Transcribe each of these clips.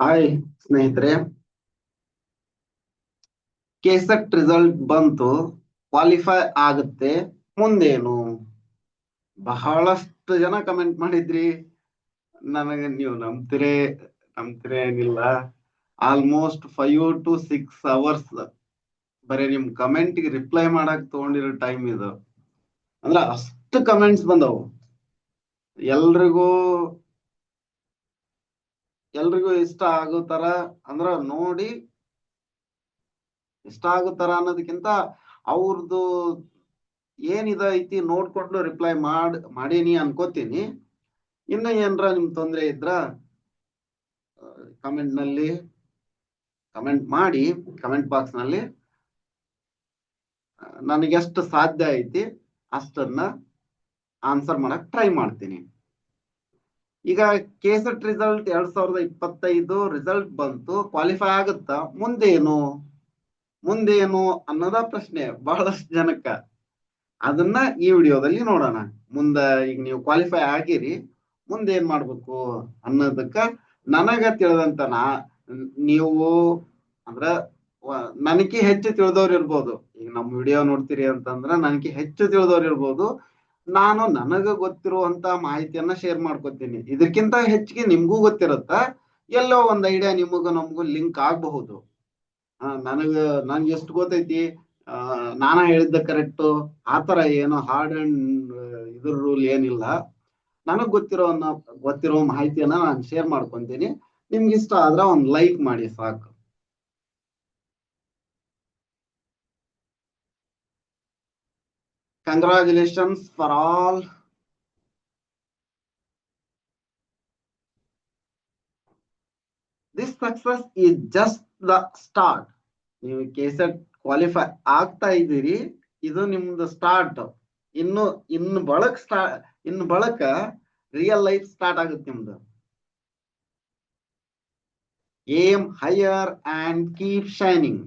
Hi ಸ್ನೇಹಿತರೆ. KSET result ಬಂತು. Qualify ಆಗುತ್ತೆ. ಮುಂದೇನು? ಬಹಳಷ್ಟು ಜನ ಕಮೆಂಟ್ ಮಾಡಿದ್ರಿ. ನನಗೆ ನೀವು ನಂಬ್ತಿರೇ ನಂಬ್ತಿರೇ ಏನಿಲ್ಲ. Almost five to six hours ಬರೀ ನಿಮ್ ಕಮೆಂಟ್ಗೆ ರಿಪ್ಲೈ ಮಾಡಕ್ ತಗೊಂಡಿರೋ ಟೈಮ್ ಇದು. ಅಂದ್ರ ಅಷ್ಟು ಕಮೆಂಟ್ಸ್ ಬಂದವು. ಎಲ್ರಿಗೂ ಎಲ್ರಿಗೂ ಇಷ್ಟ ಆಗೋ ತರ ಅಂದ್ರ ನೋಡಿ ಇಷ್ಟ ಆಗೋ ತರ ಅನ್ನೋದಕ್ಕಿಂತ ಅವ್ರದ್ದು ಏನಿದ ಐತಿ ನೋಡ್ಕೊಂಡು ರಿಪ್ಲೈ ಮಾಡ್, ಮಾಡೀನಿ ಅನ್ಕೋತೀನಿ. ಇನ್ನ ಏನ್ರ ನಿಮ್ ತೊಂದ್ರೆ ಇದ್ರ ಕಮೆಂಟ್ನಲ್ಲಿ ಕಮೆಂಟ್ ಮಾಡಿ ಕಮೆಂಟ್ ಬಾಕ್ಸ್ನಲ್ಲಿ ನನಗೆಷ್ಟು ಸಾಧ್ಯ ಐತಿ ಅಷ್ಟನ್ನ ಆನ್ಸರ್ ಮಾಡಕ್ ಟ್ರೈ ಮಾಡ್ತೀನಿ. ಈಗ ಕೆಸೆಟ್ ರಿಸಲ್ಟ್ ಎರಡ್ ಸಾವಿರದ ಇಪ್ಪತ್ತೈದು ರಿಸಲ್ಟ್ ಬಂತು ಕ್ವಾಲಿಫೈ ಆಗುತ್ತಾ? ಮುಂದೇನು? ಮುಂದೇನು ಅನ್ನೋದ ಪ್ರಶ್ನೆ ಬಹಳಷ್ಟು ಜನಕ್ಕ. ಅದನ್ನ ಈ ವಿಡಿಯೋದಲ್ಲಿ ನೋಡೋಣ. ಮುಂದ ಈಗ ನೀವು ಕ್ವಾಲಿಫೈ ಆಗಿರಿ ಮುಂದೆ ಮಾಡ್ಬೇಕು ಅನ್ನೋದಕ್ಕ ನನಗ ತಿಳಿದಂತ ನಾ, ನೀವು ಅಂದ್ರ ನನಗೆ ಹೆಚ್ಚು ತಿಳಿದವ್ರು ಇರ್ಬೋದು. ಈಗ ನಮ್ ವಿಡಿಯೋ ನೋಡ್ತೀರಿ ಅಂತಂದ್ರ ನನಗೆ ಹೆಚ್ಚು ತಿಳಿದವ್ರು ಇರ್ಬೋದು. ನಾನು ನನಗ ಗೊತ್ತಿರುವಂತ ಮಾಹಿತಿಯನ್ನ ಶೇರ್ ಮಾಡ್ಕೊತೀನಿ. ಇದಕ್ಕಿಂತ ಹೆಚ್ಚಿಗೆ ನಿಮ್ಗೂ ಗೊತ್ತಿರತ್ತ, ಎಲ್ಲೋ ಒಂದ್ ಐಡಿಯಾ ನಿಮಗೂ ನಮಗೂ ಲಿಂಕ್ ಆಗಬಹುದು. ನನಗ ನನ್ಗೆ ಎಷ್ಟು ಗೊತ್ತೈತಿ? ನಾನ ಹೇಳಿದ್ದ ಕರೆಕ್ಟ್ ಆತರ ಏನೋ ಹಾರ್ಡ್ ಅಂಡ್ ಇದ್ರ ರೂಲ್ ಏನಿಲ್ಲ. ನನಗ್ ಗೊತ್ತಿರೋ ಗೊತ್ತಿರೋ ಮಾಹಿತಿಯನ್ನ ನಾನು ಶೇರ್ ಮಾಡ್ಕೊಂತೀನಿ. ನಿಮ್ಗೆ ಇಷ್ಟ ಆದ್ರ ಒಂದ್ ಲೈಕ್ ಮಾಡಿ ಸಾಕು. Congratulations for all this success is just the start. ನೀವು ಕೆಸೆಟ್ ಕ್ವಾಲಿಫೈ ಆಗ್ತಾ ಇದ್ದೀರಿ. ಇದು ನಿಮ್ದು ಸ್ಟಾರ್ಟ್ ಇನ್ನು ಇನ್ನು ಬಳಕ್ ಸ್ಟಾ ಇನ್ನು ಬಳಕ ರಿಯಲ್ ಲೈಫ್ ಸ್ಟಾರ್ಟ್ ಆಗುತ್ತೆ ನಿಮ್ದು. Aim higher and keep shining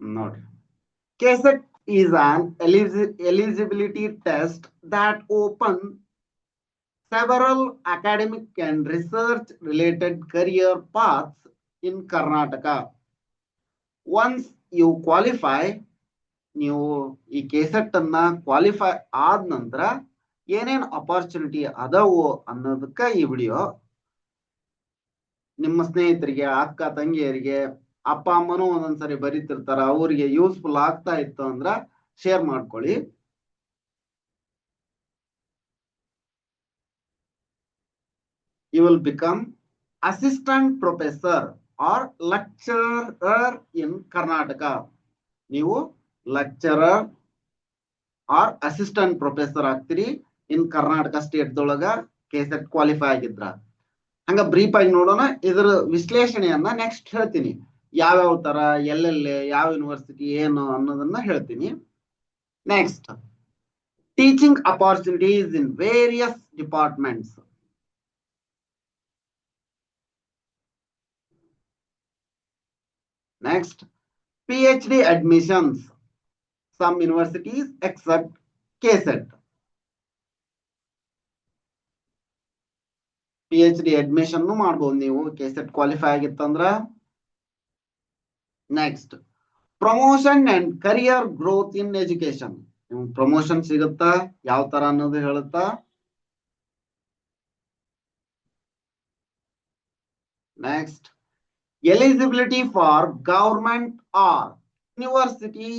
ನೋಡ್ರಿ KSET is an eligibility test that open several academic and research related career paths in Karnataka. Once you qualify, ನೀವು ಈ ಕೆಸೆಟ್ ಅನ್ನ ಕ್ವಾಲಿಫೈ ಆದ ನಂತರ ಏನೇನ್ ಅಪಾರ್ಚುನಿಟಿ ಅದಾವು ಅನ್ನೋದಕ್ಕ ಈ ವಿಡಿಯೋ ನಿಮ್ಮ ಸ್ನೇಹಿತರಿಗೆ ಅಕ್ಕ ತಂಗಿಯರಿಗೆ ಅಪ್ಪ ಅಮ್ಮನೂ ಒಂದೊಂದ್ಸರಿ ಬರೀತಿರ್ತಾರ, ಅವ್ರಿಗೆ ಯೂಸ್ಫುಲ್ ಆಗ್ತಾ ಇತ್ತು ಅಂದ್ರ ಶೇರ್ ಮಾಡ್ಕೊಳ್ಳಿ. You will become assistant professor or lecturer in Karnataka ನೀವು ಲೆಕ್ಚರರ್ ಆರ್ ಅಸಿಸ್ಟೆಂಟ್ ಪ್ರೊಫೆಸರ್ ಆಗ್ತೀರಿ ಇನ್ ಕರ್ನಾಟಕ ಸ್ಟೇಟ್ ದೊಳಗ ಕೆಸೆಟ್ ಕ್ವಾಲಿಫೈ ಆಗಿದ್ರ. ಹಂಗ ಬ್ರೀಫ್ ಆಗಿ ನೋಡೋಣ, ಇದ್ರ ವಿಶ್ಲೇಷಣೆಯನ್ನ ನೆಕ್ಸ್ಟ್ ಹೇಳ್ತೀನಿ. ಯಾವ್ಯಾವ ತರ, ಎಲ್ಲೆಲ್ಲಿ, ಯಾವ ಯೂನಿವರ್ಸಿಟಿ ಏನು ಅನ್ನೋದನ್ನ ಹೇಳ್ತೀನಿ. Next teaching opportunities in various departments next P H D admissions some universities accept KSET P H D admission ಮಾಡ್ಬೋದು ನೀವು. ಕೆಸೆಟ್ ಕ್ವಾಲಿಫೈ ಆಗಿತ್ತಂದ್ರ next promotion and career growth in education ನಿಮ್ಗೆ ಪ್ರಮೋಷನ್ ಸಿಗುತ್ತಾ? ಯಾವ ತರ ಅನ್ನೋದು ಹೇಳುತ್ತಾ? Next eligibility for government or university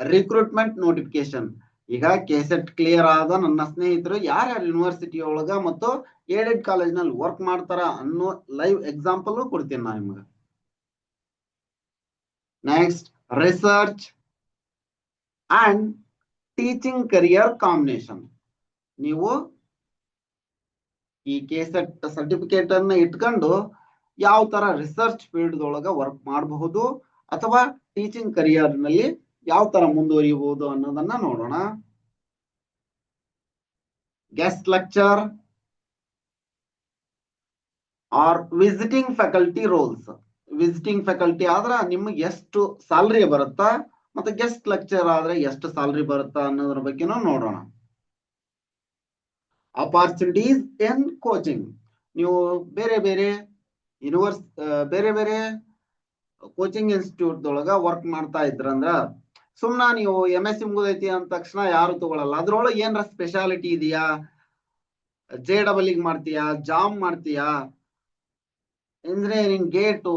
recruitment notification ಈಗ ಕೆಸೆಟ್ ಕ್ಲಿಯರ್ ಆದ ನನ್ನ ಸ್ನೇಹಿತರು ಯಾರ್ಯಾರು ಯೂನಿವರ್ಸಿಟಿ ಒಳಗ ಮತ್ತು ಏಡೆಡ್ ಕಾಲೇಜ್ನಲ್ಲಿ ವರ್ಕ್ ಮಾಡ್ತಾರ ಅನ್ನೋ ಲೈವ್ ಎಕ್ಸಾಂಪಲ್ ಕೊಡ್ತೀನಿ ನಾ ನಿಮ್ಗೆ. Next research and teaching career combination ನೀವು ಈ ಕೆಸೆಟ್ ಸರ್ಟಿಫಿಕೇಟ್ ಅನ್ನ ಇಟ್ಕೊಂಡು ಯಾವ ತರ ರಿಸರ್ಚ್ ಫೀಲ್ಡ್ ಒಳಗ ವರ್ಕ್ ಮಾಡಬಹುದು ಅಥವಾ ಟೀಚಿಂಗ್ ಕರಿಯರ್ನಲ್ಲಿ ಯಾವ ತರ ಮುಂದುವರಿಯಬಹುದು ಅನ್ನೋದನ್ನ ನೋಡೋಣ. Guest lecture or visiting faculty roles visiting faculty ಆದ್ರ ನಿಮ್ಗೆ ಎಷ್ಟು ಸ್ಯಾಲ್ರಿ ಬರುತ್ತಾ ಮತ್ತೆ ಗೆಸ್ಟ್ ಲೆಕ್ಚರ್ ಆದ್ರೆ ಎಷ್ಟು ಸ್ಯಾಲ್ರಿ ಬರುತ್ತಾ ಅನ್ನೋದ್ರ ಬಗ್ಗೆನೂ ನೋಡೋಣ. ಅಪಾರ್ಚುನಿಟೀಸ್ ಇನ್ ಕೋಚಿಂಗ್ ನೀವು ಬೇರೆ ಬೇರೆ ಯೂನಿವರ್ಸ್ ಬೇರೆ ಬೇರೆ ಕೋಚಿಂಗ್ ಇನ್ಸ್ಟಿಟ್ಯೂಟ್ ದೊಳಗ ವರ್ಕ್ ಮಾಡ್ತಾ ಇದ್ರಂದ್ರ ಸುಮ್ನ ನೀವು ಎಂ ಎಸ್ ಸಿ ಮುಗಿದೈತಿ ಅಂದ ತಕ್ಷಣ ಯಾರು ತಗೊಳಲ್ಲ. ಅದ್ರೊಳಗೆ ಏನಾರ ಸ್ಪೆಷಾಲಿಟಿ ಇದೆಯಾ? ಜೆ ಡಬಲ್ ಮಾಡ್ತೀಯಾ? ಜಾಮ್ ಮಾಡ್ತೀಯಾ? ಇಂಜಿನಿಯರಿಂಗ್ ಗೇಟು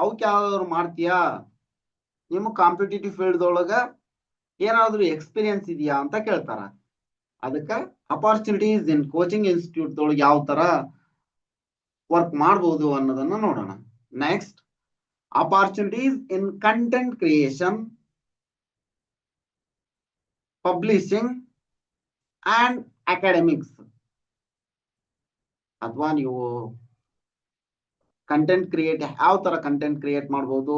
ಅವಕ್ಕೆ ಯಾವ್ದಾದ್ರು ಮಾಡ್ತೀಯಾ? ನಿಮ್ಮ ಕಾಂಪಿಟೇಟಿವ್ ಫೀಲ್ಡ್ ಒಳಗ ಏನಾದ್ರು ಎಕ್ಸ್ಪೀರಿಯನ್ಸ್ ಇದೆಯಾ ಅಂತ ಕೇಳ್ತಾರ. ಅದಕ್ಕ ಅಪಾರ್ಚುನಿಟೀಸ್ ಇನ್ ಕೋಚಿಂಗ್ ಇನ್ಸ್ಟಿಟ್ಯೂಟ್ ಒಳಗೆ ಯಾವ ತರ ವರ್ಕ್ ಮಾಡ್ಬೋದು ಅನ್ನೋದನ್ನ ನೋಡೋಣ. Next opportunities in content creation publishing and academics ಅಥವಾ ನೀವು ಕಂಟೆಂಟ್ ಕ್ರಿಯೇಟ್ ಯಾವ ತರ ಕಂಟೆಂಟ್ ಕ್ರಿಯೇಟ್ ಮಾಡ್ಬೋದು?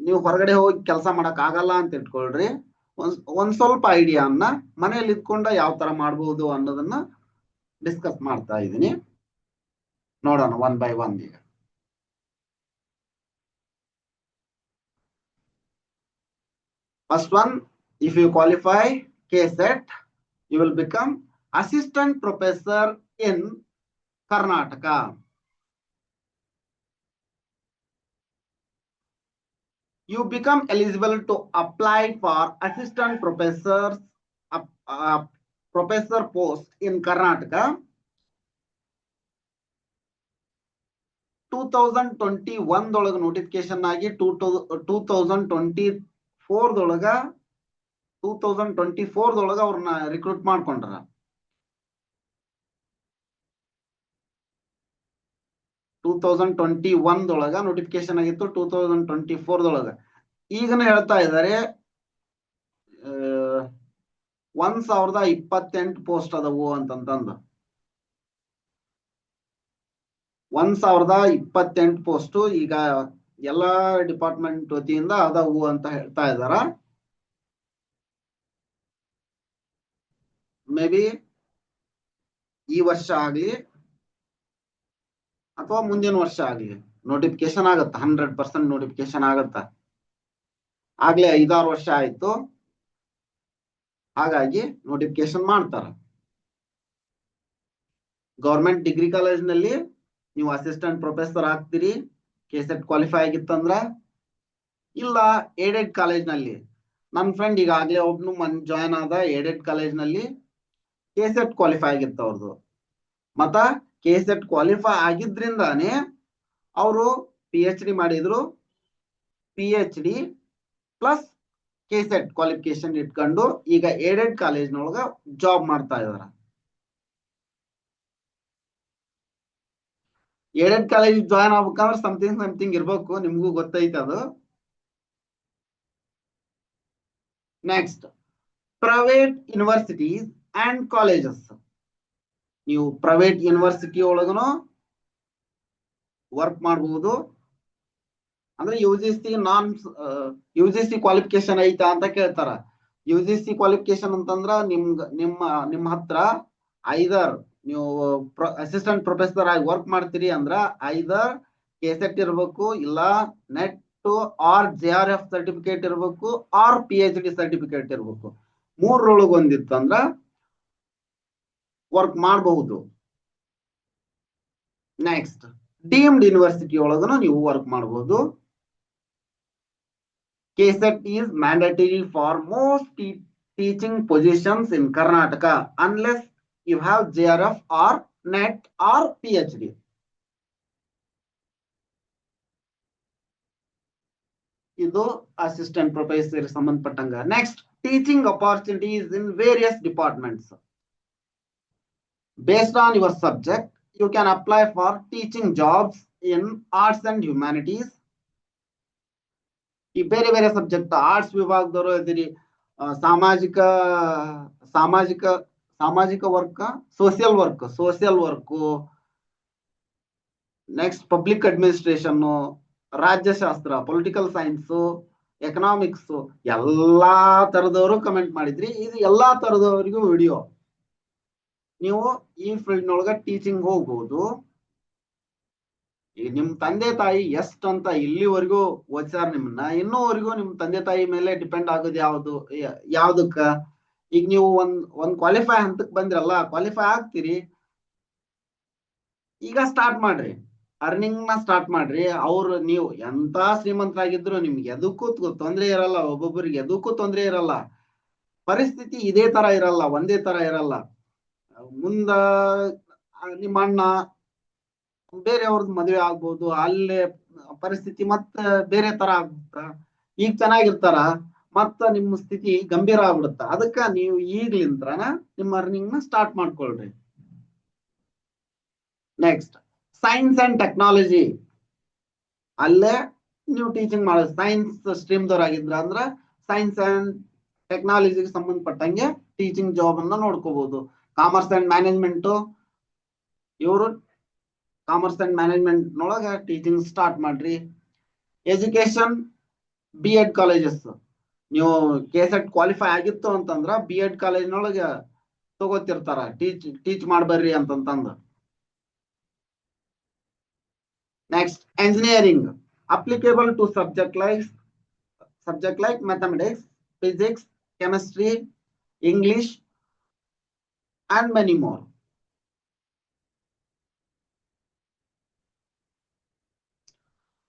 ನೀವು ಹೊರಗಡೆ ಹೋಗಿ ಕೆಲಸ ಮಾಡಕ್ ಆಗಲ್ಲ ಅಂತ ಇಟ್ಕೊಳ್ರಿ. ಒಂದ್ ಸ್ವಲ್ಪ ಐಡಿಯಾನ್ನ ಮನೆಯಲ್ಲಿ ಇದ್ಕೊಂಡ ಯಾವ ತರ ಮಾಡ್ಬೋದು ಅನ್ನೋದನ್ನ ಡಿಸ್ಕಸ್ ಮಾಡ್ತಾ ಇದ್ದೀನಿ. ನೋಡೋಣ ಒನ್ ಬೈ ಒನ್ ಈಗ. First one if you qualify K SET you will become assistant professor in Karnataka you become eligible to apply for assistant professors uh, uh, professor post in Karnataka. 2021 ದೊಳಗ notification ಆಗಿ two two thousand twenty four ದೊಳಗ two thousand twenty four ದೊಳಗ ಅವ್ರನ್ನ recruit ಮಾಡ್ಕೊಂಡ್ರ two thousand twenty one ದೊಳಗ notification ಆಗಿತ್ತು two thousand twenty four ದೊಳಗ. ಈಗನ ಹೇಳ್ತಾ ಇದ್ದಾರೆ ಒಂದ್ ಸಾವಿರದ ಇಪ್ಪತ್ತೆಂಟು ಪೋಸ್ಟ್ ಅದವು ಅಂತಂತಂದು. ಒಂದ್ ಸಾವಿರದ ಇಪ್ಪತ್ತೆಂಟು ಪೋಸ್ಟ್ ಈಗ ಎಲ್ಲಾ ಡಿಪಾರ್ಟ್ಮೆಂಟ್ ವತಿಯಿಂದ ಅದಾವು ಅಂತ ಹೇಳ್ತಾ ಇದಾರ. ಮೇ ಬಿ ಈ ವರ್ಷ ಆಗ್ಲಿ ಅಥವಾ ಮುಂದಿನ ವರ್ಷ ಆಗ್ಲಿ ನೋಟಿಫಿಕೇಶನ್ ಆಗತ್ತ? ಹಂಡ್ರೆಡ್ ಪರ್ಸೆಂಟ್ ನೋಟಿಫಿಕೇಶನ್ ಆಗತ್ತ? ಆಗ್ಲೇ ಐದಾರು ವರ್ಷ ಆಯ್ತು. ಹಾಗಾಗಿ ನೋಟಿಫಿಕೇಶನ್ ಮಾಡ್ತಾರ. ಗೌರ್ಮೆಂಟ್ ಡಿಗ್ರಿ ಕಾಲೇಜ್ನಲ್ಲಿ ನೀವು ಅಸಿಸ್ಟೆಂಟ್ ಪ್ರೊಫೆಸರ್ ಆಗ್ತೀರಿ ಕೆಸೆಟ್ ಕ್ವಾಲಿಫೈ ಆಗಿತ್ತಂದ್ರ? ಇಲ್ಲ ಏಡೆಡ್ ಕಾಲೇಜ್ನಲ್ಲಿ ನನ್ನ ಫ್ರೆಂಡ್ ಈಗಾಗಲೇ ಒಬ್ನು ಮನ್ ಜಾಯ್ನ್ ಆದ ಏಡೆಡ್ ಕಾಲೇಜ್ನಲ್ಲಿ ಕೆಸೆಟ್ ಕ್ವಾಲಿಫೈ ಆಗಿತ್ತು ಅವ್ರದ್ದು ಮತ್ತ ಕೆಸೆಟ್ ಕ್ವಾಲಿಫೈ ಆಗಿದ್ರಿಂದಾನೇ ಅವರು ಪಿ ಎಚ್ ಡಿ ಮಾಡಿದ್ರು. P H D plus KSET qualification ಇಟ್ಕೊಂಡು ಈಗ ಏಡೆಡ್ ಕಾಲೇಜ್ನೊಳಗ ಜಾಬ್ ಮಾಡ್ತಾ ಇದಾರ. ಏಡೆಡ್ ಕಾಲೇಜ್ ಜಾಯ್ನ್ ಆಗ್ಬೇಕಂದ್ರೆ ಸಮಥಿಂಗ್ ಸಮಥಿಂಗ್ ಇರ್ಬೇಕು, ನಿಮ್ಗೂ ಗೊತ್ತೈತೆ ಅದು. Next private universities and colleges ನೀವು ಪ್ರೈವೇಟ್ ಯೂನಿವರ್ಸಿಟಿ ಒಳಗನು ವರ್ಕ್ ಮಾಡಬಹುದು ಅಂದ್ರೆ U G C non U G C qualification ಐತಾ ಅಂತ ಕೇಳ್ತಾರ. ಯು ಜಿ ಸಿ ಕ್ವಾಲಿಫಿಕೇಶನ್ ಅಂತಂದ್ರ ನಿಮ್ಗ, ನಿಮ್ಮ ನಿಮ್ಮ ಹತ್ರ ಐದರ್ ನೀವು ಅಸಿಸ್ಟೆಂಟ್ ಪ್ರೊಫೆಸರ್ ಆಗಿ ವರ್ಕ್ ಮಾಡ್ತೀರಿ ಅಂದ್ರ ಐದರ್ ಕೆಸೆಟ್ ಇರ್ಬೇಕು, ಇಲ್ಲ NET or J R F certificate ಇರ್ಬೇಕು or P H D certificate ಇರ್ಬೇಕು. ಮೂರರೊಳಗೆ ಒಂದಿತ್ತು ಅಂದ್ರ ವರ್ಕ್ ಮಾಡಬಹುದು. ನೆಕ್ಸ್ಟ್ ಡೀಮ್ಡ್ ಯೂನಿವರ್ಸಿಟಿ ಒಳಗನು ನೀವು ವರ್ಕ್ ಮಾಡಬಹುದು. KSET is mandatory for most teaching positions in Karnataka unless you have J R F or NET or P H D ಇದು assistant professor ಸಂಬಂಧಪಟ್ಟಂಗ. Next teaching opportunities in various departments based on your subject you can apply for teaching jobs in arts and humanities. ಈ ಬೇರೆ ಬೇರೆ subject arts ವಿಭಾಗದವರು ಇದ್ದೀರಿ ಸಾಮಾಜಿಕ ಸಾಮಾಜಿಕ ಸಾಮಾಜಿಕ work social work social work next public administration ರಾಜ್ಯಶಾಸ್ತ್ರ political science economics ಎಲ್ಲಾ ತರದವರು comment ಮಾಡಿದ್ರಿ. ಇದು ಎಲ್ಲಾ ತರದವರಿಗೂ ವಿಡಿಯೋ ನೀವು ಈ ಫೀಲ್ಡ್ ನೊಳಗ ಟೀಚಿಂಗ್ ಹೋಗ್ಬಹುದು ಈಗ ನಿಮ್ ತಂದೆ ತಾಯಿ ಎಷ್ಟ್ ಅಂತ ಇಲ್ಲಿವರೆಗೂ ಓದಿಸಾರ ನಿಮ್ಮನ್ನ ಇನ್ನೂವರೆಗೂ ನಿಮ್ ತಂದೆ ತಾಯಿ ಮೇಲೆ ಡಿಪೆಂಡ್ ಆಗೋದು ಯಾವ್ದು ಯಾವ್ದಕ್ಕ? ಈಗ ನೀವು ಒಂದ್ ಒಂದ್ ಕ್ವಾಲಿಫೈ ಹಂತಕ್ ಬಂದ್ರಲ್ಲ ಕ್ವಾಲಿಫೈ ಆಗ್ತೀರಿ. ಈಗ ಸ್ಟಾರ್ಟ್ ಮಾಡ್ರಿ. ಅರ್ನಿಂಗ್ನ ಸ್ಟಾರ್ಟ್ ಮಾಡ್ರಿ. ಅವ್ರು, ನೀವು ಎಂತ ಶ್ರೀಮಂತರಾಗಿದ್ರು ನಿಮ್ಗೆ ಎದಕ್ಕೂ ತೊಂದ್ರೆ ಇರಲ್ಲ, ಒಬ್ಬೊಬ್ಬರಿಗೆ ಎದಕ್ಕೂ ತೊಂದ್ರೆ ಇರಲ್ಲ. ಪರಿಸ್ಥಿತಿ ಇದೇ ತರ ಇರಲ್ಲ, ಒಂದೇ ತರ ಇರಲ್ಲ. ಮುಂದ ನಿಮ್ಮ ಅಣ್ಣ ಬೇರೆಯವ್ರದ್ ಮದ್ವೆ ಆಗ್ಬೋದು, ಅಲ್ಲೇ ಪರಿಸ್ಥಿತಿ ಮತ್ತ ಬೇರೆ ತರ ಆಗ್ಬಿಡತ್ತ ಈಗ ಚೆನ್ನಾಗಿರ್ತಾರ? ಮತ್ತ ನಿಮ್ಮ ಸ್ಥಿತಿ ಗಂಭೀರ ಆಗ್ಬಿಡುತ್ತ? ಅದಕ್ಕ ನೀವು ಈಗ್ಲಿಂತ್ರನ ನಿಮ್ಮ ಅರ್ನಿಂಗ್ನ ಸ್ಟಾರ್ಟ್ ಮಾಡ್ಕೊಳ್ರಿ. ನೆಕ್ಸ್ಟ್ ಸೈನ್ಸ್ ಅಂಡ್ ಟೆಕ್ನಾಲಜಿ ಅಲ್ಲೇ ನೀವು ಟೀಚಿಂಗ್ ಮಾಡ ಸೈನ್ಸ್ ಸ್ಟ್ರೀಮ್ ಆಗಿದ್ರ ಅಂದ್ರ ಸೈನ್ಸ್ ಅಂಡ್ ಟೆಕ್ನಾಲಜಿಗೆ ಸಂಬಂಧಪಟ್ಟಂಗೆ ಟೀಚಿಂಗ್ ಜಾಬ್ ಅನ್ನ ನೋಡ್ಕೋಬಹುದು ಕಾಮರ್ಸ್ ಅಂಡ್ ಮ್ಯಾನೇಜ್ಮೆಂಟ್ ಇವರು ಕಾಮರ್ಸ್ ಅಂಡ್ ಮ್ಯಾನೇಜ್ಮೆಂಟ್ ನೊಳಗೆ ಟೀಚಿಂಗ್ ಸ್ಟಾರ್ಟ್ ಮಾಡ್ರಿ. ಎಜುಕೇಶನ್ ಬಿ ಎಡ್ ಕಾಲೇಜಸ್ ನೀವು ಕೆ ಎಡ್ ಕ್ವಾಲಿಫೈ ಆಗಿತ್ತು ಅಂತಂದ್ರೆ ಬಿ ಎಡ್ ಕಾಲೇಜ್ನೊಳಗೆ ತಗೋತಿರ್ತಾರ. ಟೀಚ್ ಟೀಚ್ ಮಾಡ್ಬರ್ರಿ ಅಂತಂತಂದು. Next engineering applicable to subject like subject like mathematics physics chemistry English, and many more.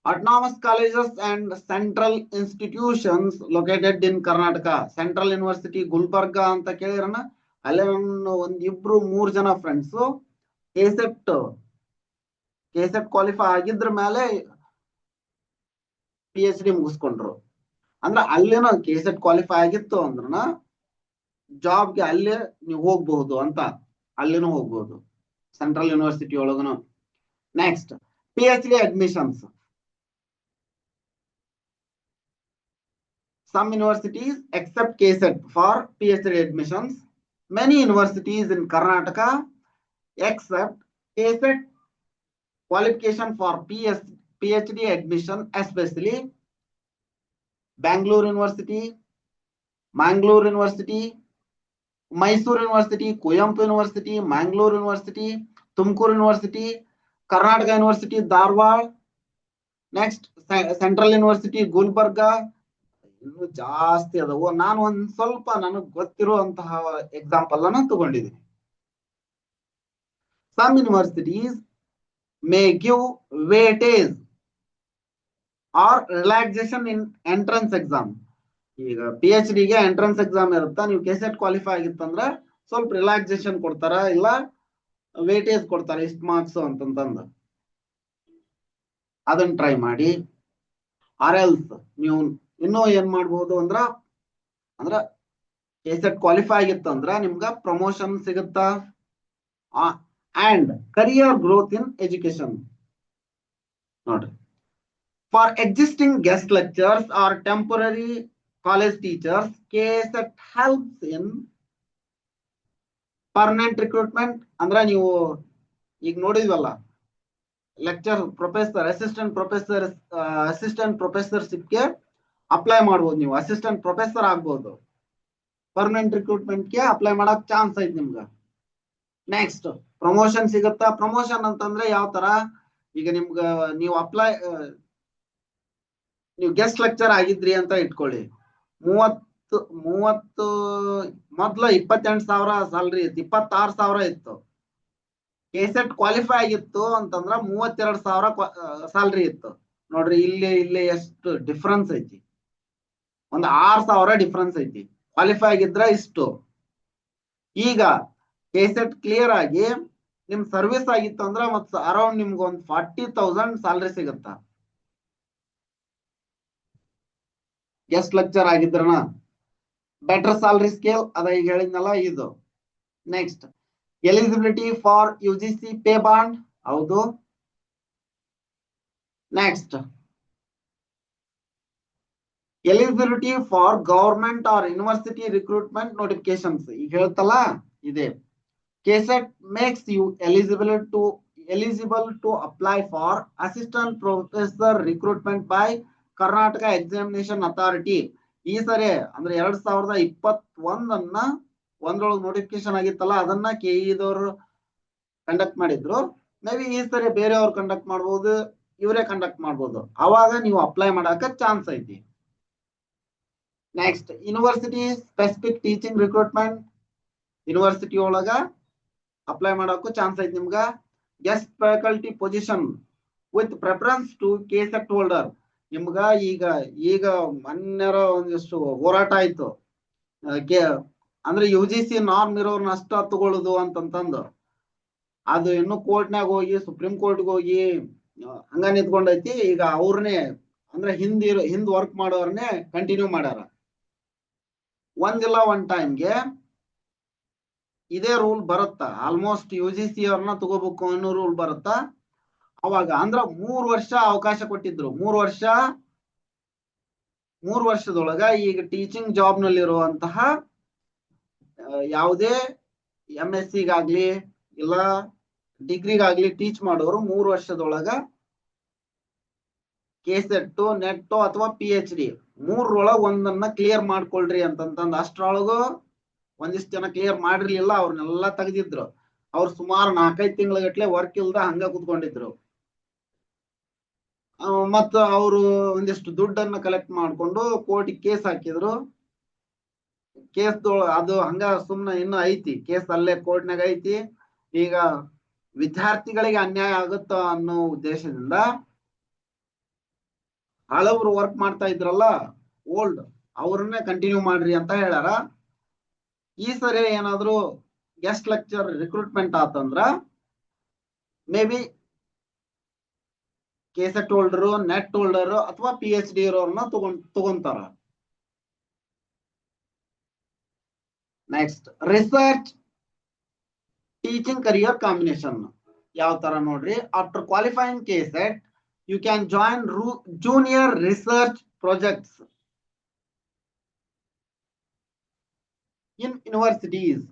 Autonomous colleges and central institutions located in Karnataka. Central University Gulbarga ಕೇಳಿರನ ಅಲ್ಲೇ ನನ್ನ ಒಂದ್ ಇಬ್ರು ಮೂರ್ ಜನ ಫ್ರೆಂಡ್ಸ್ ಕೆಸೆಟ್ ಕೆಸೆಟ್ ಕ್ವಾಲಿಫೈ ಆಗಿದ್ರ ಮೇಲೆ ಪಿ ಎಚ್ ಡಿ ಮುಗಿಸ್ಕೊಂಡ್ರು ಅಂದ್ರ ಅಲ್ಲೇನೋ ಕೆಸೆಟ್ ಕ್ವಾಲಿಫೈ ಆಗಿತ್ತು ಅಂದ್ರನ ಜಾಬ್ಗೆ ಅಲ್ಲೇ ನೀವು ಹೋಗ್ಬಹುದು ಅಂತ ಅಲ್ಲೇನೂ ಹೋಗ್ಬಹುದು ಸೆಂಟ್ರಲ್ ಯೂನಿವರ್ಸಿಟಿ ಒಳಗನು next P H D admissions some universities accept KSET for PhD admissions. Many universities in Karnataka accept KSET qualification for PS, PhD admission, especially Bangalore University, Mangalore University, Mysuru university Kuvempu university Mangalore university Tumakuru university Karnataka university Dharwad next central university Gulbarga, ಇನ್ನು ಜಾಸ್ತಿ ಅದಾವ. ನಾನು ಒಂದ್ ಸ್ವಲ್ಪ ನನಗ್ ಗೊತ್ತಿರುವಂತಹ example ಅನ್ನ ತಗೊಂಡಿದ್ದೀನಿ some universities may give weightage or relaxation in entrance exam ಈಗ ಪಿ ಎಚ್ ಡಿಗೆ ಎಂಟ್ರೆನ್ಸ್ ಎಕ್ಸಾಮ್ ಇರುತ್ತಾ? ನೀವು ಕೆಸೆಟ್ ಕ್ವಾಲಿಫೈ ಆಗಿತ್ತಂದ್ರ ಸ್ವಲ್ಪ ರಿಲ್ಯಾಕ್ಸೇಷನ್ ಕೊಡ್ತಾರ, ಇಲ್ಲ ವೇಟೇಜ್ ಕೊಡ್ತಾರ, ಇಷ್ಟು ಮಾರ್ಕ್ಸ್ ಅಂತಂತಂದು. ಅದನ್ನ ಟ್ರೈ ಮಾಡಿ. ಆರ್ ಎಲ್ಸ್ ನೀವು ಇನ್ನೂ ಏನ್ ಮಾಡ್ಬೋದು ಅಂದ್ರ ಅಂದ್ರ ಕೆಸೆಟ್ ಕ್ವಾಲಿಫೈ ಆಗಿತ್ತಂದ್ರ ನಿಮ್ಗ ಪ್ರಮೋಷನ್ ಸಿಗುತ್ತಾ? And career growth in education ನೋಡ್ರಿ. For existing guest lecturers or temporary college teachers KSET helps in permanent recruitment ಅಂದ್ರ ನೀವು ಈಗ ನೋಡಿದ್ವಲ್ಲ lecturer professor assistant professor assistant ಪ್ರೊಫೆಸರ್ಶಿಪ್ಗೆ apply ಮಾಡ್ಬೋದು ನೀವು. ಅಸಿಸ್ಟೆಂಟ್ ಪ್ರೊಫೆಸರ್ ಆಗ್ಬೋದು. ಪರ್ಮನೆಂಟ್ ರಿಕ್ರೂಟ್ಮೆಂಟ್ಗೆ ಅಪ್ಲೈ ಮಾಡಕ್ ಚಾನ್ಸ್ ಐತಿ ನಿಮ್ಗ. ನೆಕ್ಸ್ಟ್ ಪ್ರಮೋಷನ್ ಸಿಗುತ್ತಾ? ಪ್ರಮೋಷನ್ ಅಂತಂದ್ರೆ ಯಾವ ತರ? ಈಗ ನಿಮ್ಗ ನೀವು ಅಪ್ಲೈ ನೀವು ಗೆಸ್ಟ್ ಲೆಕ್ಚರ್ ಆಗಿದ್ರಿ ಅಂತ ಇಟ್ಕೊಳ್ಳಿ. ಮೂವತ್ತು ಮೂವತ್ತು, ಮೊದ್ಲು ಇಪ್ಪತ್ತೆಂಟು ಸಾವಿರ ಸ್ಯಾಲ್ರಿ ಇತ್ತು, ಇಪ್ಪತ್ತಾರು ಸಾವಿರ ಇತ್ತು. ಕೆಸೆಟ್ ಕ್ವಾಲಿಫೈ ಆಗಿತ್ತು ಅಂತಂದ್ರ ಮೂವತ್ತೆರಡು ಸಾವಿರ ಸ್ಯಾಲ್ರಿ ಇತ್ತು. ನೋಡ್ರಿ, ಇಲ್ಲಿ ಇಲ್ಲಿ ಎಷ್ಟು ಡಿಫ್ರೆನ್ಸ್ ಐತಿ. ಒಂದ್ ಆರ್ ಸಾವಿರ ಡಿಫ್ರೆನ್ಸ್ ಐತಿ. ಕ್ವಾಲಿಫೈ ಆಗಿದ್ರ ಇಷ್ಟು. ಈಗ ಕೆಸೆಟ್ ಕ್ಲಿಯರ್ ಆಗಿ ನಿಮ್ ಸರ್ವಿಸ್ ಆಗಿತ್ತು ಅಂದ್ರ ಮತ್ ಅರೌಂಡ್ ನಿಮ್ಗೆ ಒಂದ್ ಫಾರ್ಟಿ ತೌಸಂಡ್ ಸ್ಯಾಲ್ರಿ ಸಿಗುತ್ತ. ಗೆಸ್ಟ್ ಲೆಕ್ಚರ್ ಆಗಿದ್ರನ? ಬೆಟರ್ ಸ್ಯಾಲ್ರಿ ಸ್ಕೇಲ್ ಅದ ಈಗ ಹೇಳಿದ್ನಲ್ಲ ಇದು. Next eligibility for U G C pay band ಹೌದು. Next eligibility for government or university recruitment notifications ಈಗ ಹೇಳ್ತಲ್ಲ, ಇದೆ. KSET makes you eligible to eligible to apply for assistant professor recruitment by Karnataka examination authority ಈ ಸರಿ ಅಂದ್ರೆ ಎರಡ್ ಸಾವಿರದ ಇಪ್ಪತ್ ಒಂದನ್ನ ಒಂದ್ರೊಳಗೆ ನೋಟಿಫಿಕೇಶನ್ ಆಗಿತ್ತಲ್ಲ, ಅದನ್ನ ಕೆ ಇದವರು ಕಂಡಕ್ಟ್ ಮಾಡಿದ್ರು. ಮೇ ಬಿ ಈ ಸರಿ ಬೇರೆಯವ್ರು ಕಂಡಕ್ಟ್ ಮಾಡ್ಬೋದು, ಇವರೇ ಕಂಡಕ್ಟ್ ಮಾಡ್ಬೋದು. ಅವಾಗ ನೀವು ಅಪ್ಲೈ ಮಾಡಾಕ ಚಾನ್ಸ್ ಐತಿ. Next university specific teaching recruitment university ಒಳಗ ಅಪ್ಲೈ ಮಾಡಕ್ಕೂ ಚಾನ್ಸ್ ಐತಿ ನಿಮ್ಗ. Guest faculty position with preference to KSET holder ನಿಮ್ಗ ಈಗ ಈಗ ಮನ್ಯರ ಒಂದಿಷ್ಟು ಹೋರಾಟ ಆಯ್ತು. ಅಂದ್ರೆ ಯು ಜಿ ಸಿ ನಾರ್ಮ್ ಇರೋರ್ನ ಅಷ್ಟ ತಗೊಳುದು ಅಂತಂತಂದು. ಅದು ಇನ್ನು ಕೋರ್ಟ್ನಾಗ ಹೋಗಿ ಸುಪ್ರೀಂ ಕೋರ್ಟ್ಗೆ ಹೋಗಿ ಹಂಗ ನಿಂತ್ಕೊಂಡೈತಿ. ಈಗ ಅವ್ರನ್ನೇ ಅಂದ್ರೆ ಹಿಂದ್ ಹಿಂದ್ ವರ್ಕ್ ಮಾಡೋರ್ನೇ ಕಂಟಿನ್ಯೂ ಮಾಡ್ಯಾರ. ಒಂದಿಲ್ಲ ಒನ್ ಟೈಮ್ಗೆ ಇದೇ ರೂಲ್ ಬರುತ್ತಾ? ಆಲ್ಮೋಸ್ಟ್ ಯು ಜಿ ಸಿ ಅವ್ರನ್ನ ತಗೋಬೇಕು ಅನ್ನೋ ರೂಲ್ ಬರುತ್ತಾ? ಅವಾಗ ಅಂದ್ರ ಮೂರ್ ವರ್ಷ ಅವಕಾಶ ಕೊಟ್ಟಿದ್ರು. ಮೂರ್ ವರ್ಷ, ಮೂರ್ ವರ್ಷದೊಳಗ ಈಗ ಟೀಚಿಂಗ್ ಜಾಬ್ ನಲ್ಲಿರುವಂತಹ ಯಾವುದೇ ಎಂ ಎಸ್ ಸಿಗಾಗ್ಲಿ ಇಲ್ಲ ಡಿಗ್ರಿಗಾಗ್ಲಿ ಟೀಚ್ ಮಾಡೋರು ಮೂರ್ ವರ್ಷದೊಳಗ ಕೆಸೆಟ್ಟು ನೆಟ್ ಅಥವಾ ಪಿ ಎಚ್ ಡಿ ಮೂರರೊಳಗ ಒಂದನ್ನ ಕ್ಲಿಯರ್ ಮಾಡ್ಕೊಳ್ರಿ ಅಂತಂತಂದ್ ಅಷ್ಟ್ರೊಳಗು ಒಂದಿಷ್ಟು ಜನ ಕ್ಲಿಯರ್ ಮಾಡಿರ್ಲಿಲ್ಲ, ಅವ್ರನ್ನೆಲ್ಲಾ ತೆಗ್ದಿದ್ರು. ಅವ್ರು ಸುಮಾರು ನಾಲ್ಕೈದು ತಿಂಗಳಗಟ್ಲೆ ವರ್ಕ್ ಇಲ್ದ ಹಂಗ ಕುತ್ಕೊಂಡಿದ್ರು. ಮತ್ತ ಅವರು ಒಂದಿಷ್ಟು ದುಡ್ಡನ್ನ ಕಲೆಕ್ಟ್ ಮಾಡ್ಕೊಂಡು ಕೋರ್ಟ್ ಕೇಸ್ ಹಾಕಿದ್ರು. ಕೇಸ್ ಅದು ಹಂಗ ಸುಮ್ನ ಇನ್ನು ಐತಿ, ಕೇಸ್ ಅಲ್ಲೇ ಕೋರ್ಟ್ನಾಗ ಐತಿ. ಈಗ ವಿದ್ಯಾರ್ಥಿಗಳಿಗೆ ಅನ್ಯಾಯ ಆಗುತ್ತ ಅನ್ನೋ ಉದ್ದೇಶದಿಂದ ಹಳವರು ವರ್ಕ್ ಮಾಡ್ತಾ ಇದ್ರಲ್ಲ, ಓಲ್ಡ್, ಅವ್ರನ್ನೇ ಕಂಟಿನ್ಯೂ ಮಾಡ್ರಿ ಅಂತ ಹೇಳ್ಯಾರ. ಈ ಸರಿ ಏನಾದ್ರು ಗೆಸ್ಟ್ ಲೆಕ್ಚರ್ ರಿಕ್ರೂಟ್ಮೆಂಟ್ ಆತಂದ್ರ may be KSET holder NET holder ಅಥವಾ ಪಿ ಎಚ್ ಡಿ ತಗೊಂಡ್, ತಗೊಂತಾರ. Next research teaching career combination ಯಾವ ತರ ನೋಡ್ರಿ? After qualifying KSET you can join junior research projects in universities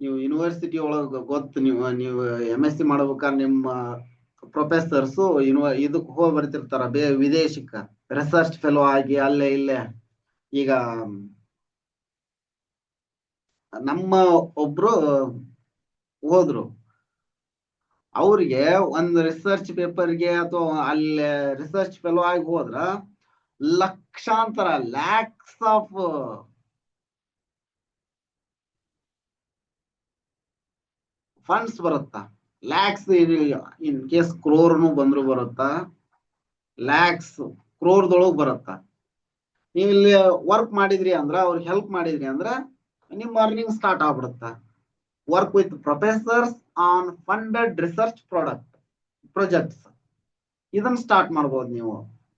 ನೀವು ಯೂನಿವರ್ಸಿಟಿ ಒಳಗೆ ಗೊತ್ತು ನೀವು ನೀವು ಎಂ ಎಸ್ ಸಿ ಮಾಡ್ಬೇಕಾದ್ರೆ ನಿಮ್ಮ ಪ್ರೊಫೆಸರ್ಸ್ ಇದಕ್ಕೆ ಹೋಗಿ ಬರ್ತಿರ್ತಾರ, ಬೇ ವಿದೇಶಕ್ಕ. ರಿಸರ್ಚ್ ಫೆಲೋ ಆಗಿ ಅಲ್ಲೇ ಇಲ್ಲೇ. ಈಗ, ನಮ್ಮ ಒಬ್ರು ಹೋದ್ರು. ಅವ್ರಿಗೆ ಒಂದು ರಿಸರ್ಚ್ ಪೇಪರ್ಗೆ ಅಥವಾ ಅಲ್ಲಿ ರಿಸರ್ಚ್ ಫೆಲೋ ಆಗಿ ಹೋದ್ರ, ಲಕ್ಷಾಂತರ ಲ್ಯಾಕ್ಸ್ ಆಫ್ ಫಂಡ್ಸ್ ಬರುತ್ತಾ. ಲ್ಯಾಕ್ಸ್ ಇನ್ ಕೇಸ್ ಕ್ರೋರ್ನು ಬಂದ್ರು ಬರುತ್ತಾ? ಲ್ಯಾಕ್ಸ್ ಕ್ರೋರ್ದೊಳಗ್ ಬರುತ್ತಾ? ನೀವು ಇಲ್ಲಿ ವರ್ಕ್ ಮಾಡಿದ್ರಿ ಅಂದ್ರ ಅವ್ರಿಗೆ ಹೆಲ್ಪ್ ಮಾಡಿದ್ರಿ ಅಂದ್ರ ನಿಮ್ earning start ಆಗ್ಬಿಡುತ್ತ? Work with professors on funded research product projects ಇದನ್ನ ಸ್ಟಾರ್ಟ್ ಮಾಡ್ಬೋದು ನೀವು.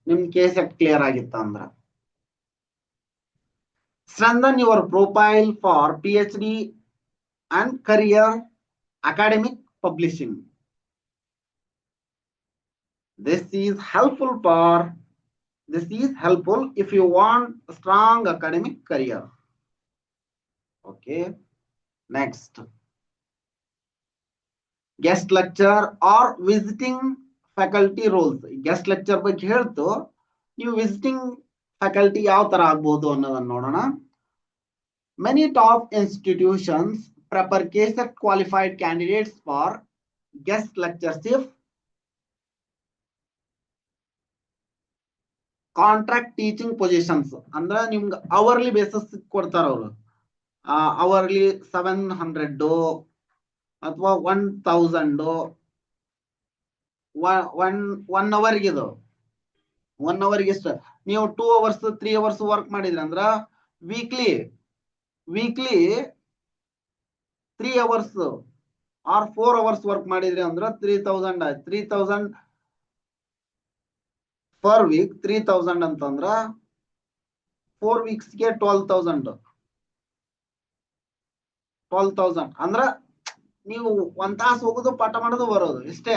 ನಿಮ್ ಕೇಸ್ ಕ್ಲಿಯರ್ ಆಗಿತ್ತ ಅಂದ್ರ. Strengthen your profile for P H D and career academic publishing. This is helpful for this is helpful if you want a strong academic career. Okay. Next. Guest lecture or visiting faculty roles. Guest lecture ಬಗ್ಗೆ ಹೇಳ್ತು ನೀವು visiting faculty ಯಾವ ತರ ಆಗ್ಬೋದು ಅನ್ನೋದನ್ನ ನೋಡೋಣ many top institutions KSET qualified candidates for guest lectureship, contract teaching positions ಅಂದ್ರೆ ನಿಮ್ಗೆ ಅವರ್ಲಿ ಬೇಸಿಸ್ ಕೊಡ್ತಾರ ಅವರು. ಅವರ್ಲಿ ಸೆವೆನ್ ಹಂಡ್ರೆಡ್ ಅಥವಾ ಒನ್ ತೌಸಂಡ್ ಒನ್ ಒನ್ ಅವರ್ಗೆ ಇದು. ಒನ್ ಅವರ್ಗೆ ಎಷ್ಟು ನೀವು two hours three hours work ಮಾಡಿದ್ರಿ ಅಂದ್ರ weekly weekly three hours or four hours work ಮಾಡಿದ್ರಿ ಅಂದ್ರೆ ತ್ರೀ ತೌಸಂಡ್ ಆಯ್ತು. Three thousand per week three thousand ಅಂತಂದ್ರ ಫೋರ್ ವೀಕ್ಸ್ಗೆ ಟ್ವೆಲ್ ತೌಸಂಡ್ ಟ್ವೆಲ್ ತೌಸಂಡ್ ಅಂದ್ರ ನೀವು ಒಂದ್ ತಾಸು ಹೋಗುದು, ಪಾಠ ಮಾಡೋದು, ಬರೋದು ಇಷ್ಟೇ.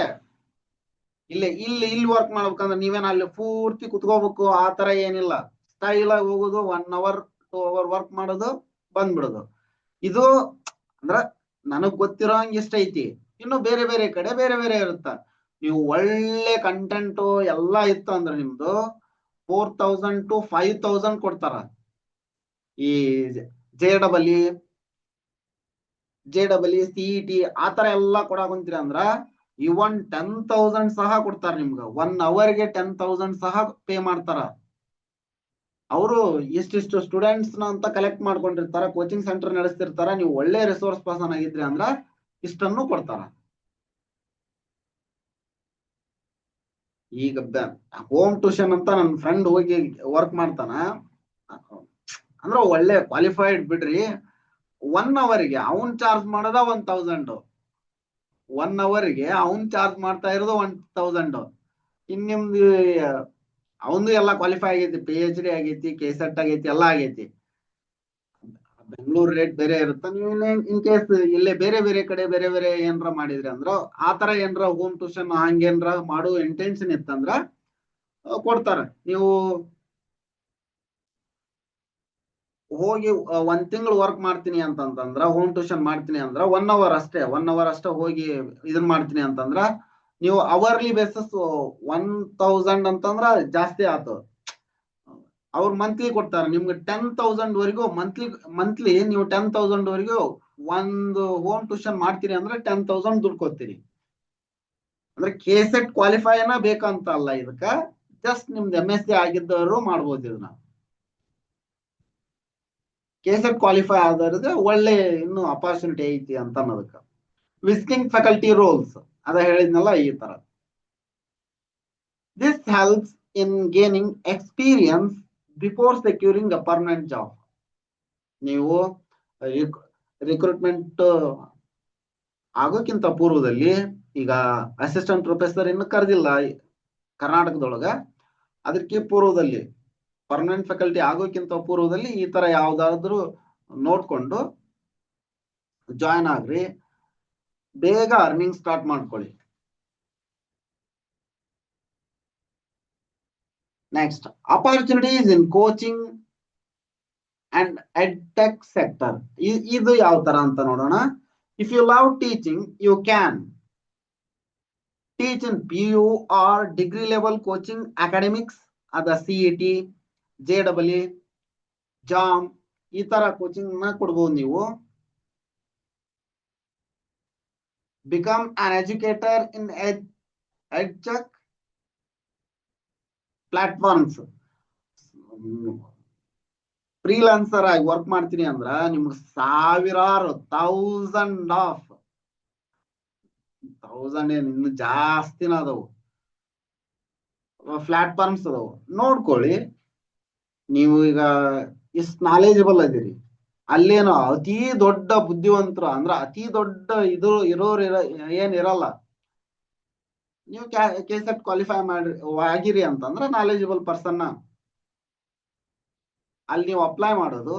ಇಲ್ಲಿ ಇಲ್ಲಿ ಇಲ್ಲಿ ವರ್ಕ್ ಮಾಡ್ಬೇಕಂದ್ರೆ ನೀವೇನ ಅಲ್ಲಿ ಪೂರ್ತಿ ಕುತ್ಕೋಬೇಕು, ಆ ತರ ಏನಿಲ್ಲ. ಸ್ಟೈಲ್ ಆಗಿ ಹೋಗುದು one hour two hour work ಮಾಡೋದು, ಬಂದ್ಬಿಡೋದು. ಇದು ಅಂದ್ರ ನನಗ್ ಗೊತ್ತಿರೋ ಐತಿ ಇನ್ನು ಬೇರೆ ಬೇರೆ ಕಡೆ ಬೇರೆ ಬೇರೆ ಇರುತ್ತ. ನೀವು ಒಳ್ಳೆ ಕಂಟೆಂಟ್ ಎಲ್ಲಾ ಇತ್ತು ಅಂದ್ರೆ ನಿಮ್ದು four thousand to five thousand ಕೊಡ್ತಾರ. ಈ J double J double E T ಆತರ ಎಲ್ಲಾ ಕೊಡಕ್ ಅಂತೀರ ಅಂದ್ರ ಇವನ್ ಟೆನ್ ತೌಸಂಡ್ ಸಹ ಕೊಡ್ತಾರ ನಿಮ್ಗ. ಒನ್ ಅವರ್ಗೆ ಟೆನ್ ತೌಸಂಡ್ ಸಹ ಪೇ ಮಾಡ್ತಾರ. ಅವರು ಇಷ್ಟಿಷ್ಟು ಸ್ಟೂಡೆಂಟ್ಸ್ನ ಅಂತ ಕಲೆಕ್ಟ್ ಮಾಡ್ಕೊಂಡಿರ್ತಾರ ಕೋಚಿಂಗ್ ಸೆಂಟರ್ ನಡೆಸ್ತಿರ್ತಾರ, ನೀವು ಒಳ್ಳೆ ರಿಸೋರ್ಸ್ ಪರ್ಸನ್ ಆಗಿದ್ರಿ ಅಂದ್ರ ಇಷ್ಟನ್ನು ಕೊಡ್ತಾರ. ಈಗ ಹೋಮ್ ಟ್ಯೂಷನ್ ಅಂತ ನನ್ನ ಫ್ರೆಂಡ್ ಹೋಗಿ ವರ್ಕ್ ಮಾಡ್ತಾನ. ಅಂದ್ರ ಒಳ್ಳೆ ಕ್ವಾಲಿಫೈಡ್ ಬಿಡ್ರಿ. ಒನ್ ಅವರ್ಗೆ ಅವನ್ ಚಾರ್ಜ್ ಮಾಡೋದ ಒನ್ ತೌಸಂಡ್ ಒನ್ ಅವರ್ಗೆ ಅವನ್ ಚಾರ್ಜ್ ಮಾಡ್ತಾ ಇರೋದು ಒನ್ ತೌಸಂಡ್ ಇನ್ ನಿಮ್ದು ಅವಂದು ಎಲ್ಲ ಕ್ವಾಲಿಫೈ ಆಗೈತಿ ಪಿ ಎಚ್ ಡಿ ಆಗೈತಿ ಕೆ ಸೆಟ್ ಆಗೈತಿ, ಎಲ್ಲ ಆಗೈತಿ. ಬೆಂಗಳೂರು ರೇಟ್ ಬೇರೆ ಇರುತ್ತೆ. ನೀವು ಇನ್ ಕೇಸ್ ಇಲ್ಲೇ ಬೇರೆ ಬೇರೆ ಕಡೆ ಬೇರೆ ಬೇರೆ ಏನರ ಮಾಡಿದ್ರಿ ಅಂದ್ರ, ಆ ತರ ಏನ್ರ ಹೋಮ್ ಟ್ಯೂಷನ್ ಹಂಗೇನ್ರ ಮಾಡೋ ಇಂಟೆನ್ಷನ್ ಇತ್ತಂದ್ರ ಕೊಡ್ತಾರ. ನೀವು ಹೋಗಿ ಒಂದ್ ತಿಂಗಳು ವರ್ಕ್ ಮಾಡ್ತೀನಿ ಅಂತಂತಂದ್ರ ಹೋಮ್ ಟ್ಯೂಷನ್ ಮಾಡ್ತೀನಿ ಅಂದ್ರ ಒನ್ ಅವರ್ ಅಷ್ಟೇ ಒನ್ ಅವರ್ ಅಷ್ಟೇ ಹೋಗಿ ಇದನ್ ಮಾಡ್ತೀನಿ ಅಂತಂದ್ರ ನೀವು ಅವರ್ಲಿ ಬೇಸಸ್ ಒನ್ ತೌಸಂಡ್ ಅಂತಂದ್ರ ಜಾಸ್ತಿ ಆತು. ಅವ್ರು ಮಂತ್ಲಿ ಕೊಡ್ತಾರೆ. ನಿಮ್ಗೆ ಟೆನ್ ತೌಸಂಡ್ ವರೆಗೂ ಮಂತ್ಲಿ ಮಂತ್ಲಿ ನೀವು ಟೆನ್ ತೌಸಂಡ್ ವರೆಗೂ ಒಂದು ಹೋಮ್ ಟ್ಯೂಷನ್ ಮಾಡ್ತೀರಿ ಅಂದ್ರೆ ಟೆನ್ ತೌಸಂಡ್ ದುಡ್ಕೋತೀರಿ ಅಂದ್ರೆ ಕೆ ಸೆಟ್ ಕ್ವಾಲಿಫೈನ ಬೇಕಂತ ಅಲ್ಲ ಇದಕ್ಕ. ಜಸ್ಟ್ ನಿಮ್ದು ಎಂ ಎಸ್ ಸಿ ಆಗಿದ್ದವರು ಮಾಡ್ಬೋದು ಇದನ್ನ. ಕೆ ಸೆಟ್ ಕ್ವಾಲಿಫೈ ಆದ್ರೆ ಒಳ್ಳೆ ಇನ್ನು ಅಪಾರ್ಚುನಿಟಿ ಐತಿ ಅಂತ ಅನ್ನೋದಕ್ಕ. ವಿಸಿಟಿಂಗ್ ಫ್ಯಾಕಲ್ಟಿ ರೋಲ್ಸ್ ಅದ ಹೇಳಿದ್ನಲ್ಲ ಈ ತರ. This helps in gaining experience before securing a permanent job ನೀವು ರಿಕ್ರೂಟ್ಮೆಂಟ್ ಆಗೋಕ್ಕಿಂತ ಪೂರ್ವದಲ್ಲಿ ಈಗ ಅಸಿಸ್ಟೆಂಟ್ ಪ್ರೊಫೆಸರ್ ಇನ್ನು ಕರೆದಿಲ್ಲ ಕರ್ನಾಟಕದೊಳಗ. ಅದಕ್ಕೆ ಪೂರ್ವದಲ್ಲಿ ಪರ್ಮನೆಂಟ್ ಫ್ಯಾಕಲ್ಟಿ ಆಗೋಕ್ಕಿಂತ ಪೂರ್ವದಲ್ಲಿ ಈ ತರ ಯಾವ್ದಾದ್ರು ನೋಡ್ಕೊಂಡು ಜಾಯ್ನ್ ಆಗ್ರಿ. ಬೇಗ ಅರ್ನಿಂಗ್ ಸ್ಟಾರ್ಟ್ ಮಾಡ್ಕೊಳ್ಳಿ. Next opportunities in coaching and edtech sector ಇದು ಯಾವ ತರ ಅಂತ ನೋಡೋಣ. If you love teaching you can teach in P U or degree level coaching academics ಅದ ಸಿ ಇ ಜೆ ಜಾಮ್ ಈ ತರ ಕೋಚಿಂಗ್ನ ಕೊಡ್ಬೋದು ನೀವು. Become an educator in edtech platforms freelancer ಆಗಿ ವರ್ಕ್ ಮಾಡ್ತೀನಿ ಅಂದ್ರ ನಿಮ್ಗೆ ಸಾವಿರಾರು ಥೌಸಂಡ್ ಆಫ್ ಥೌಸಂಡ್ ಏನ್ ಇನ್ನು ಜಾಸ್ತಿನ ಅದಾವು. ಪ್ಲಾಟ್ಫಾರ್ಮ್ಸ್ ಅದಾವು. ನೋಡ್ಕೊಳ್ಳಿ, ನೀವು ಈಗ ಇಷ್ಟು ನಾಲೆಜಬಲ್ ಅದಿರಿ ಅಲ್ಲೇನೋ ಅತಿ ದೊಡ್ಡ ಬುದ್ಧಿವಂತರು ಅಂದ್ರ ಅತಿ ದೊಡ್ಡ ಇದು ಇರೋರು ಇರ ಏನ್ ಇರಲ್ಲ. ನೀವು ಕ್ವಾಲಿಫೈ ಮಾಡಿ ಆಗಿರಿ ಅಂತಂದ್ರ ನಾಲೆಜಬಲ್ ಪರ್ಸನ್ ಅಲ್ಲಿ ನೀವು ಅಪ್ಲೈ ಮಾಡೋದು.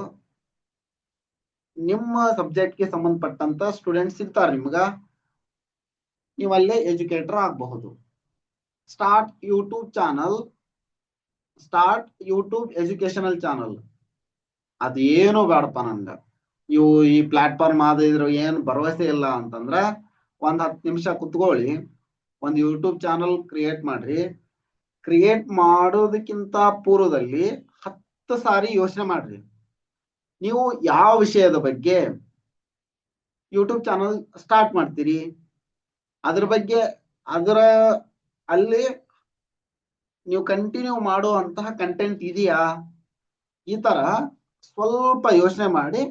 ನಿಮ್ಮ ಸಬ್ಜೆಕ್ಟ್ಗೆ ಸಂಬಂಧಪಟ್ಟಂತ ಸ್ಟೂಡೆಂಟ್ ಸಿಗ್ತಾರ ನಿಮ್ಗ. ನೀವು ಅಲ್ಲೇ ಎಜುಕೇಟರ್ ಆಗಬಹುದು. Start YouTube channel start YouTube educational channel ಅದೇನು ಬೇಡಪ್ಪ ನಂಗ. ಇವು ಈ ಪ್ಲಾಟ್ಫಾರ್ಮ್ ಆದ ಇದ್ರ ಏನ್ ಭರವಸೆ ಇಲ್ಲ ಅಂತಂದ್ರ ಒಂದ್ ಹತ್ತು ನಿಮಿಷ ಕುತ್ಕೊಳ್ಳಿ, ಒಂದು ಯೂಟ್ಯೂಬ್ ಚಾನಲ್ ಕ್ರಿಯೇಟ್ ಮಾಡ್ರಿ. ಕ್ರಿಯೇಟ್ ಮಾಡೋದಕ್ಕಿಂತ ಪೂರ್ವದಲ್ಲಿ ಹತ್ತು ಸಾರಿ ಯೋಚನೆ ಮಾಡ್ರಿ. ನೀವು ಯಾವ ವಿಷಯದ ಬಗ್ಗೆ ಯೂಟ್ಯೂಬ್ ಚಾನಲ್ ಸ್ಟಾರ್ಟ್ ಮಾಡ್ತೀರಿ? ಅದ್ರ ಬಗ್ಗೆ ಅದರ ಅಲ್ಲಿ ನೀವು ಕಂಟಿನ್ಯೂ ಮಾಡುವಂತಹ ಕಂಟೆಂಟ್ ಇದೆಯಾ? ಈ ತರ ಸ್ವಲ್ಪ ಯೋಚನೆ ಮಾಡಿ.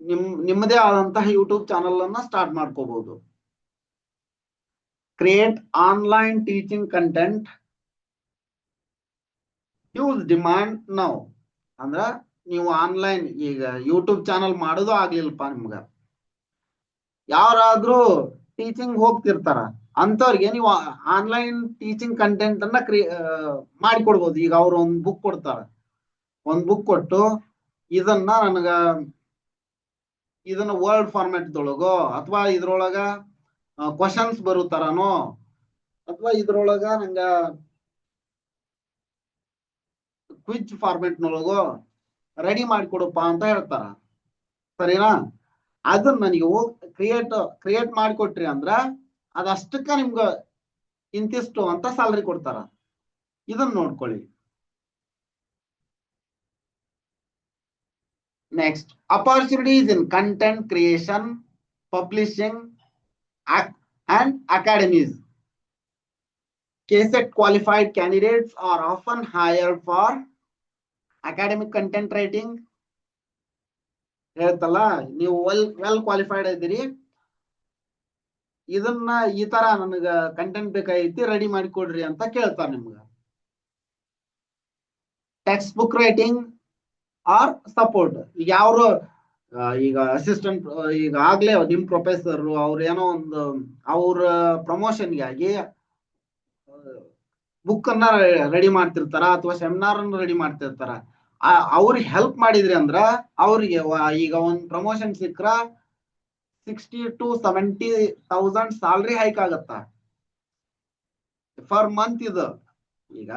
ನಿಮ್, ನಿಮ್ಮದೇ ಆದಂತಹ ಯೂಟ್ಯೂಬ್ ಚಾನಲ್ ಅನ್ನ ಸ್ಟಾರ್ಟ್ ಮಾಡ್ಕೋಬಹುದು create online teaching content use demand now ಅಂದ್ರ ನೀವು ಆನ್ಲೈನ್ ಈಗ ಯೂಟ್ಯೂಬ್ ಚಾನಲ್ ಮಾಡೋದು ಆಗ್ಲಿಲ್ಲಪ್ಪ ನಿಮ್ಗ. ಯಾರಾದ್ರೂ ಟೀಚಿಂಗ್ ಹೋಗ್ತಿರ್ತಾರ ಅಂತವ್ರಿಗೆ ನೀವು ಆನ್ಲೈನ್ ಟೀಚಿಂಗ್ ಕಂಟೆಂಟ್ ಅನ್ನ ಕ್ರಿಯೇ ಮಾಡಿಕೊಡ್ಬೋದು. ಈಗ ಅವ್ರು ಒಂದ್ ಬುಕ್ ಕೊಡ್ತಾರ. ಒಂದ್ ಬುಕ್ ಕೊಟ್ಟು ಇದನ್ನ ನನಗ, ಇದನ್ನ ವರ್ಡ್ ಫಾರ್ಮೆಟ್ ದೊಳಗೋ, ಅಥವಾ ಇದ್ರೊಳಗ ಕ್ವಶನ್ಸ್ ಬರೋ ಅಥವಾ ಇದ್ರೊಳಗ ನಂಗ ಕ್ವಿಜ್ ಫಾರ್ಮೆಟ್ ನೊಳಗೋ ರೆಡಿ ಮಾಡಿಕೊಡಪ್ಪ ಅಂತ ಹೇಳ್ತಾರ. ಸರಿನಾ? ಅದನ್ನ ನನಗೆ ಕ್ರಿಯೇಟ್ ಕ್ರಿಯೇಟ್ ಮಾಡಿಕೊಟ್ರಿ ಅಂದ್ರ ಅದಷ್ಟಕ್ಕ ನಿಮ್ಗ ಇಂತಿಷ್ಟು ಅಂತ ಸ್ಯಾಲ್ರಿ ಕೊಡ್ತಾರ. ಇದನ್ನ ನೋಡ್ಕೊಳ್ಳಿ. Next opportunities in content creation publishing and academies. KSET qualified candidates are often hired for academic content writing. ಹೇಳ್ತಲ್ಲ, ನೀವು ವೆಲ್ ವೆಲ್ ಕ್ವಾಲಿಫೈಡ್ ಇದ್ದೀರಿ ಇದನ್ನ ಈ ತರ ನನಗ ಕಂಟೆಂಟ್ ಬೇಕಾಗೈತಿ ರೆಡಿ ಮಾಡಿ ಕೊಡ್ರಿ ಅಂತ ಕೇಳ್ತಾರ ನಿಮ್ಗ text book writing or support ಈಗ ಯಾವ್ರು ಆ, ಈಗ ಅಸಿಸ್ಟೆಂಟ್ ಈಗ ಆಗ್ಲೇ ನಿಮ್ ಪ್ರೊಫೆಸರ್ ಅವ್ರ ಏನೋ ಒಂದು ಅವ್ರ ಪ್ರಮೋಷನ್ಗಾಗಿ ಬುಕ್ ಅನ್ನ ರೆಡಿ ಮಾಡ್ತಿರ್ತಾರ ಅಥವಾ ಸೆಮಿನಾರ್ ಅನ್ನ ರೆಡಿ ಮಾಡ್ತಿರ್ತಾರ. ಅವ್ರಿಗೆ ಹೆಲ್ಪ್ ಮಾಡಿದ್ರಿ ಅಂದ್ರ ಅವ್ರಿಗೆ ಈಗ ಒಂದ್ promotion ಸಿಕ್ಕ್ರ sixty to seventy thousand salary hike ಆಗತ್ತ. ಫರ್ ಮಂತ್ ಇದು. ಈಗ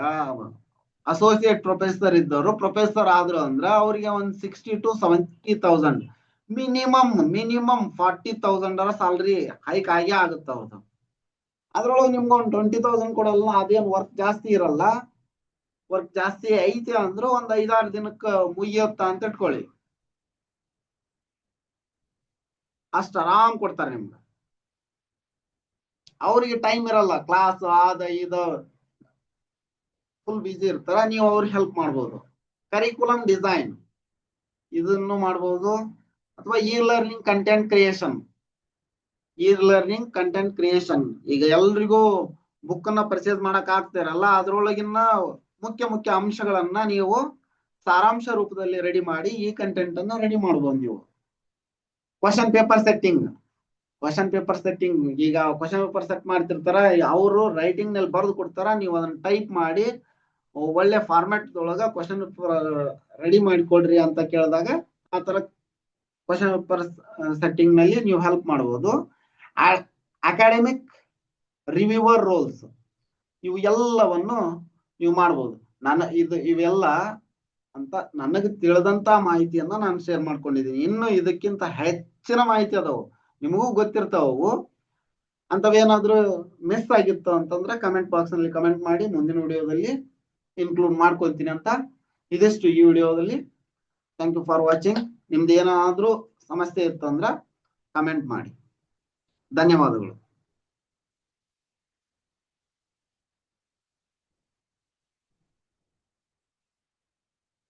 ಅಸೋಸಿಯೇಟ್ ಪ್ರೊಫೆಸರ್ ಇದ್ದವರು ಪ್ರೊಫೆಸರ್ ಆದ್ರು ಅಂದ್ರೆ ಅವರಿಗೆ ಒಂದು sixty to seventy thousand minimum minimum forty thousand salary hike ಆಗೇ ಆಗುತ್ತೆ ಅವ್ರದ್ದು ಅದ್ರೊಳಗೆ ನಿಮ್ಗೆ ಒಂದು ಟ್ವೆಂಟಿ ತೌಸಂಡ್ ಕೊಡಲ್ಲ, ಅದೇನು ವರ್ಕ್ ಜಾಸ್ತಿ ಇರಲ್ಲ. ವರ್ಕ್ ಜಾಸ್ತಿ ಐತೆ ಅಂದ್ರ ಒಂದ್ ಐದಾರು ದಿನಕ್ಕೆ ಮುಗಿಯುತ್ತ ಅಂತ ಇಟ್ಕೊಳ್ಳಿ. ಅಷ್ಟು ಆರಾಮ್ ಕೊಡ್ತಾರೆ ನಿಮ್ಗೆ. ಅವ್ರಿಗೆ ಟೈಮ್ ಇರಲ್ಲ ಕ್ಲಾಸ್ ಅದ ಇದ. ಫುಲ್ ಬಿಜಿ ಇರ್ತಾರ, ನೀವು ಅವ್ರಿಗೆ ಹೆಲ್ಪ್ ಮಾಡ್ಬೋದು. ಕರಿಕ್ಯುಲಮ್ ಡಿಸೈನ್ ಇದನ್ನು ಮಾಡ್ಬೋದು. ಅಥವಾ e learning content creation e learning content creation ಈಗ ಎಲ್ರಿಗೂ ಬುಕ್ ಅನ್ನ ಪರ್ಚೇಸ್ ಮಾಡಕ್ ಆಗ್ತಿರಲ್ಲ ಅದ್ರೊಳಗಿನ ಮುಖ್ಯ ಮುಖ್ಯ ಅಂಶಗಳನ್ನ ನೀವು ಸಾರಾಂಶ ರೂಪದಲ್ಲಿ ರೆಡಿ ಮಾಡಿ ಈ ಕಂಟೆಂಟ್ ಅನ್ನು ರೆಡಿ ಮಾಡ್ಬೋದು ನೀವು. Question paper setting question paper setting ಈಗ ಕ್ವಶನ್ ಪೇಪರ್ ಸೆಟ್ ಮಾಡ್ತಿರ್ತಾರ, ಅವರು ರೈಟಿಂಗ್ನಲ್ಲಿ ಬರೆದು ಕೊಡ್ತಾರ, ನೀವು ಅದನ್ನ ಟೈಪ್ ಮಾಡಿ ಒಳ್ಳೆ ಫಾರ್ಮ್ಯಾಟ್ ಒಳಗ ಕ್ವಶನ್ ಪೇಪರ್ ರೆಡಿ ಮಾಡಿ ಕೊಡ್ರಿ ಅಂತ ಕೇಳಿದಾಗ ಆ ತರ ಕ್ವಶನ್ ಪೇಪರ್ ಸೆಟ್ಟಿಂಗ್ನಲ್ಲಿ ನೀವು ಹೆಲ್ಪ್ ಮಾಡಬಹುದು ಅಕಾಡೆಮಿಕ್ ರಿವ್ಯೂವರ್ ರೋಲ್ಸ್ ಇವು ಎಲ್ಲವನ್ನು ನೀವು ಮಾಡಬಹುದು ನನ್ನ, ಇದು, ಇವೆಲ್ಲ ಅಂತ ನನಗೆ ತಿಳಿದಂತ ಮಾಹಿತಿಯನ್ನ ನಾನು ಶೇರ್ ಮಾಡ್ಕೊಂಡಿದ್ದೀನಿ. ಇನ್ನು ಇದಕ್ಕಿಂತ ಹೆಚ್ಚಿನ ಮಾಹಿತಿ ಅದಾವು. ನಿಮಗೂ ಗೊತ್ತಿರ್ತಾವು ಅಂತವೇನಾದ್ರೂ ಮಿಸ್ ಆಗಿತ್ತು ಅಂತಂದ್ರೆ ಕಮೆಂಟ್ ಬಾಕ್ಸ್ನಲ್ಲಿ ಕಮೆಂಟ್ ಮಾಡಿ ಮುಂದಿನ ವಿಡಿಯೋದಲ್ಲಿ ಇನ್ಕ್ಲೂಡ್ ಮಾಡ್ಕೊಂತೀನಿ ಅಂತ ಇದಿಷ್ಟು ಈ ವಿಡಿಯೋದಲ್ಲಿ. ಥ್ಯಾಂಕ್ ಯು ಫಾರ್ ವಾಚಿಂಗ್ ನಿಮ್ದು ಏನಾದ್ರೂ ಸಮಸ್ಯೆ ಇತ್ತು ಅಂದ್ರೆ ಕಮೆಂಟ್ ಮಾಡಿ. ಧನ್ಯವಾದಗಳು.